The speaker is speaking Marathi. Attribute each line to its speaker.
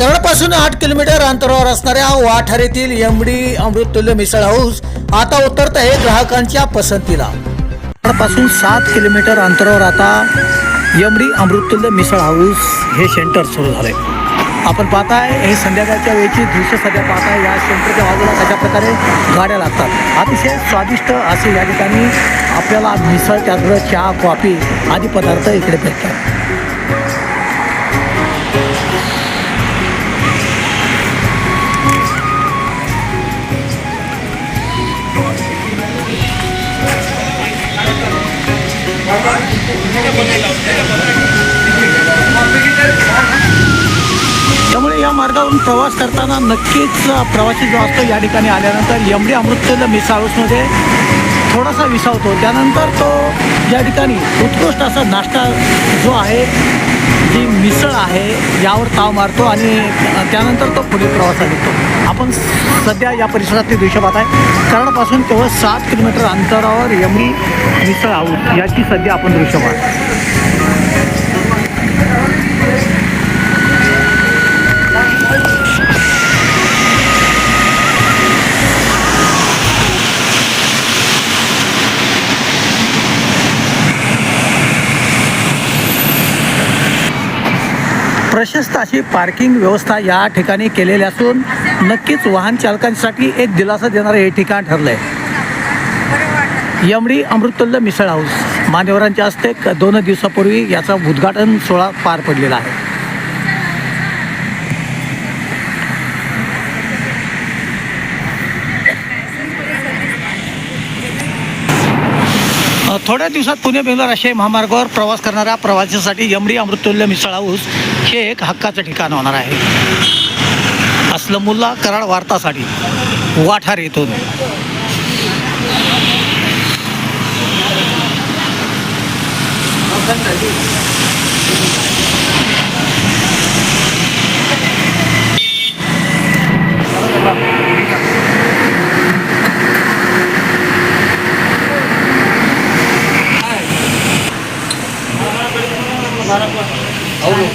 Speaker 1: कराडपासून आठ किलोमीटर अंतरावर असणाऱ्या वाठार येथील एमडी अमृततुल्य मिसळ हाऊस आता उतरत आहे ग्राहकांच्या पसंतीला. कराडपासून सात किलोमीटर अंतरावर आता एमडी अमृततुल्य मिसळ हाऊस हे सेंटर सुरू झालंय. आपण पाहताय हे संध्याकाळच्या वेळची दृश्य सध्या पाहताय. या सेंटरच्या बाजूला कशा प्रकारे गाड्या लागतात. अतिशय स्वादिष्ट असे या ठिकाणी आपल्याला मिसळ त्याचबरोबर चहा कॉफी आदी पदार्थ इकडे भेटतात. त्यामुळे या मार्गावरून प्रवास करताना नक्कीच प्रवासी जो असतो या ठिकाणी आल्यानंतर यमडी अमृतसर मिस हाऊसमध्ये थोडासा विसावतो. त्यानंतर तो या ठिकाणी उत्कृष्ट असा नाश्ता जो आहे जी मिसळ आहे यावर ताव मारतो आणि त्यानंतर तो पुढील प्रवासात येतो. आपण सध्या या परिसरातले दृश्य पाहत आहे. कराडपासून केवळ सात किलोमीटर अंतरावर यमी मिसळ आहोत याची सध्या आपण दृश्य पाहतो प्रशस्त अशी पार्किंग व्यवस्था या ठिकाणी केलेली असून नक्कीच वाहन चालकांसाठी एक दिलासा देणारं हे ठिकाण ठरलं आहे यमडी अमृततुल्य मिसळ हाऊस मान्यवरांच्या हस्ते दोन दिवसापूर्वी याचा उद्घाटन सोहळा पार पडलेला आहे. थोड्या दिवसात पुणे बेंगलोर राष्ट्रीय महामार्गावर प्रवास करणाऱ्या प्रवाशांसाठी यमडी अमृतुल्य मिसळ हाऊस हे एक हक्काचं ठिकाण होणार आहे. असलं असलमुल्ला कराड वार्तासाठी वाठार येथून. ಹೌದು.